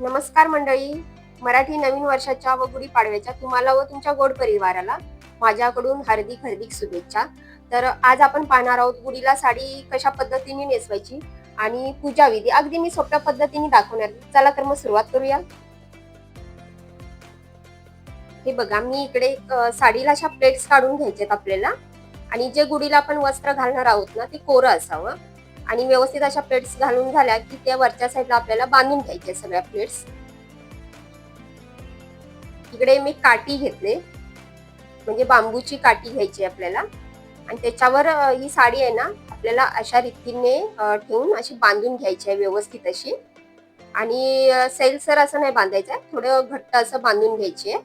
नमस्कार मंडळी. मराठी नवीन वर्षाच्या व गुढीपाडव्याच्या तुम्हाला व तुमच्या गोड परिवाराला माझ्याकडून हार्दिक हार्दिक शुभेच्छा. तर आज आपण पाहणार आहोत गुढीला साडी कशा पद्धतीने नेसवायची आणि पूजा विधी. अगदी मी सोप्या पद्धतीने दाखवणार चला तर मग सुरुवात करूया. हे बघा मी इकडे साडीला अशा प्लेट्स काढून घ्यायच्यात आपल्याला. आणि जे गुढीला आपण वस्त्र घालणार आहोत ना ते कोरं असावं. आणि व्यवस्थित अशा प्लेट्स घालून झाल्या की त्या वरच्या साईडला आपल्याला बांधून घ्यायच्या सगळ्या प्लेट्स इकडे मी काठी घेतले. म्हणजे बांबूची काठी घ्यायची आपल्याला. आणि त्याच्यावर ही साडी आहे ना आपल्याला अशा रीतीने ठेवून अशी बांधून घ्यायची आहे व्यवस्थित अशी. आणि सेल सैलसर असं नाही बांधायचं आहे थोडं घट्ट असं बांधून घ्यायची आहे.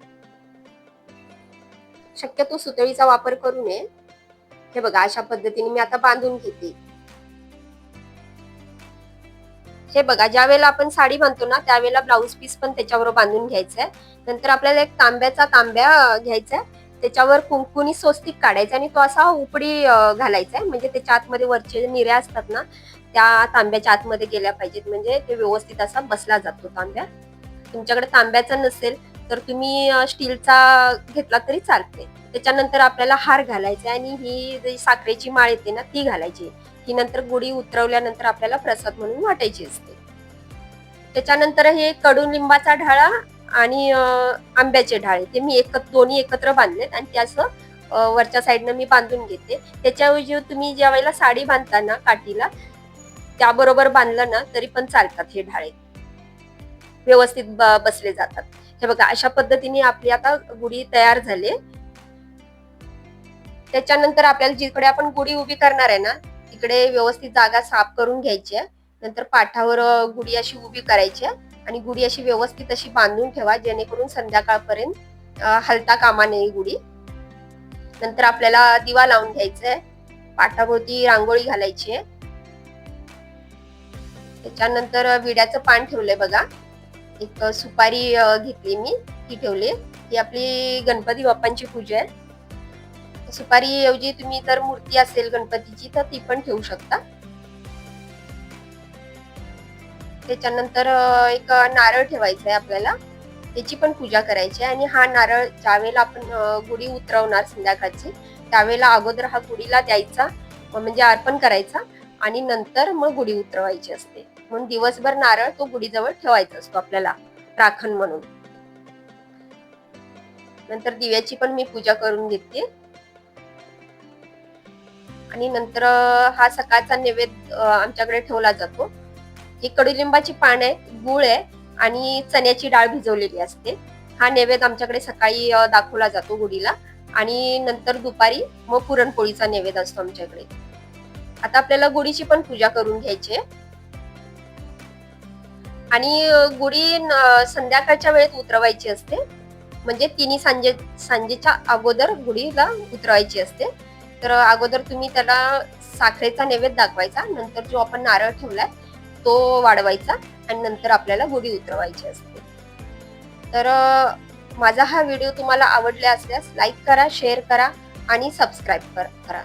शक्यतो सुतळीचा वापर करू नये. हे बघा अशा पद्धतीने मी आता बांधून घेते. हे बघा ज्या वेळेला आपण साडी बांधतो ना त्यावेळेला ब्लाऊज पीस पण त्याच्यावर बांधून घ्यायचा आहे नंतर आपल्याला एक तांब्याचा तांब्या घ्यायचा आहे त्याच्यावर कुंकुनी स्वस्तिक काढायचा आणि तो असा उपडी घालायचा आहे म्हणजे त्याच्या आतमध्ये वरचे निऱ्या असतात ना त्या तांब्याच्या आतमध्ये गेल्या पाहिजेत. म्हणजे ते व्यवस्थित असा बसला जातो तांब्या. तुमच्याकडे तांब्याचा नसेल तर तुम्ही स्टीलचा घेतला तरी चालते त्याच्यानंतर आपल्याला हार घालायचा आणि ही जी साखरेची माळ येते ना ती घालायची. ही नंतर गुढी उतरवल्यानंतर आपल्याला प्रसाद म्हणून वाटायची असते. त्याच्यानंतर हे कडुलिंबाचा ढाळा आणि आंब्याचे ढाळे ते मी एक दोन्ही एकत्र बांधलेत आणि ते असं वरच्या साईडनं मी बांधून घेते. त्याच्याऐवजी तुम्ही ज्या वेळेला साडी बांधता ना काठीला त्याबरोबर बांधलं ना तरी पण चालतात हे ढाळे. व्यवस्थित बसले जातात. हे बघा अशा पद्धतीने आपली आता गुढी तयार झाली. त्याच्यानंतर आपल्याला जिकडे आपण गुढी उभी करणार आहे ना तिकडे व्यवस्थित जागा साफ करून घ्यायची आहे. नंतर पाठावर गुढी अशी उभी करायची आहे आणि गुढी अशी व्यवस्थित अशी बांधून ठेवा जेणेकरून संध्याकाळपर्यंत हलता कामा नये गुढी. नंतर आपल्याला दिवा लावून घ्यायचा आहे. पाठाभोवती रांगोळी घालायची आहे. त्याच्यानंतर विड्याचं पान ठेवलंय बघा. एक सुपारी घेतली मी ती ठेवली. ही आपली गणपती बाप्पांची पूजा आहे. सुपारी ऐवजी तुम्ही जर मूर्ती असेल गणपतीची तर ती पण ठेवू शकता. त्याच्यानंतर एक नारळ ठेवायचा आहे आपल्याला. त्याची पण पूजा करायची आहे आणि हा नारळ ज्यावेळेला आपण गुढी उतरवणार संध्याकाळची त्यावेळेला अगोदर हा गुढीला द्यायचा म्हणजे अर्पण करायचा आणि नंतर मग गुढी उतरवायची असते. म्हणून दिवसभर नारळ तो गुढीजवळ ठेवायचा असतो आपल्याला राखण म्हणून. नंतर दिव्याची पण मी पूजा करून घेते. आणि नंतर हा सकाळचा नैवेद्य आमच्याकडे ठेवला जातो. ही कडुलिंबाची पान आहे गुळ आहे आणि चण्याची डाळ भिजवलेली असते. हा नैवेद्य आमच्याकडे सकाळी दाखवला जातो गुढीला. आणि नंतर दुपारी मग पुरणपोळीचा नैवेद्य असतो आमच्याकडे. आता आपल्याला गुढीची पण पूजा करून घ्यायची आहे. आणि गुढी संध्याकाळच्या वेळेत उतरवायची असते. म्हणजे तिन्ही सांजे सांजेच्या अगोदर गुढीला उतरवायची असते. तर अगोदर तुम्ही त्याला साखरेचा नैवेद्य दाखवायचा नंतर जो आपण नारळ ठेवलाय तो वाढवायचा आणि नंतर आपल्याला गुढी उतरवायची असते. तर माझा हा व्हिडिओ तुम्हाला आवडला असल्यास लाईक करा शेअर करा आणि सबस्क्राईब करा.